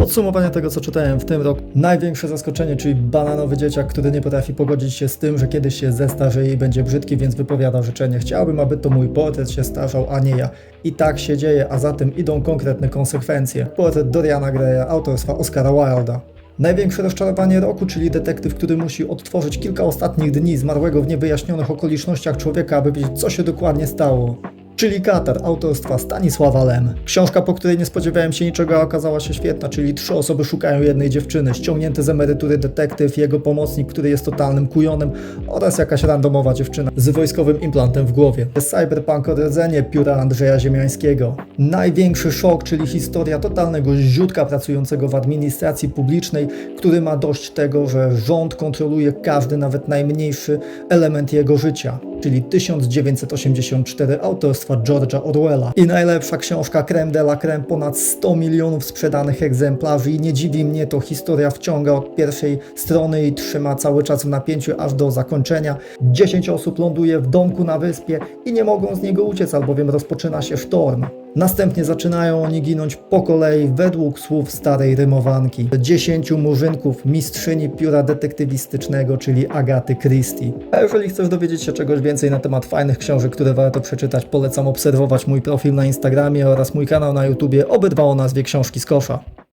podsumowanie tego, co czytałem w tym roku. Największe zaskoczenie, czyli bananowy dzieciak, który nie potrafi pogodzić się z tym, że kiedyś się zestarzeje i będzie brzydki, więc wypowiada życzenie. Chciałbym, aby to mój portret się starzał, a nie ja. I tak się dzieje, a za tym idą konkretne konsekwencje. Portret Doriana Greya, autorstwa Oscara Wilda. Największe rozczarowanie roku, czyli detektyw, który musi odtworzyć kilka ostatnich dni zmarłego w niewyjaśnionych okolicznościach człowieka, aby wiedzieć, co się dokładnie stało. Czyli Katar, autorstwa Stanisława Lem. Książka, po której nie spodziewałem się niczego, okazała się świetna, czyli trzy osoby szukają jednej dziewczyny, ściągnięty z emerytury detektyw, jego pomocnik, który jest totalnym kujonem oraz jakaś randomowa dziewczyna z wojskowym implantem w głowie. Cyberpunk odrodzenie pióra Andrzeja Ziemiańskiego. Największy szok, czyli historia totalnego ziutka pracującego w administracji publicznej, który ma dość tego, że rząd kontroluje każdy, nawet najmniejszy element jego życia czyli 1984 autorstwa George'a Orwella. I najlepsza książka Creme de la Creme, ponad 100 milionów sprzedanych egzemplarzy i nie dziwi mnie to, historia wciąga od pierwszej strony i trzyma cały czas w napięciu aż do zakończenia. 10 osób ląduje w domku na wyspie i nie mogą z niego uciec, albowiem rozpoczyna się sztorm. Następnie zaczynają oni ginąć po kolei według słów starej rymowanki. Dziesięciu murzynków, mistrzyni pióra detektywistycznego, czyli Agaty Christie. A jeżeli chcesz dowiedzieć się czegoś więcej na temat fajnych książek, które warto przeczytać, polecam obserwować mój profil na Instagramie oraz mój kanał na YouTubie, obydwa o nazwie Książki z kosza.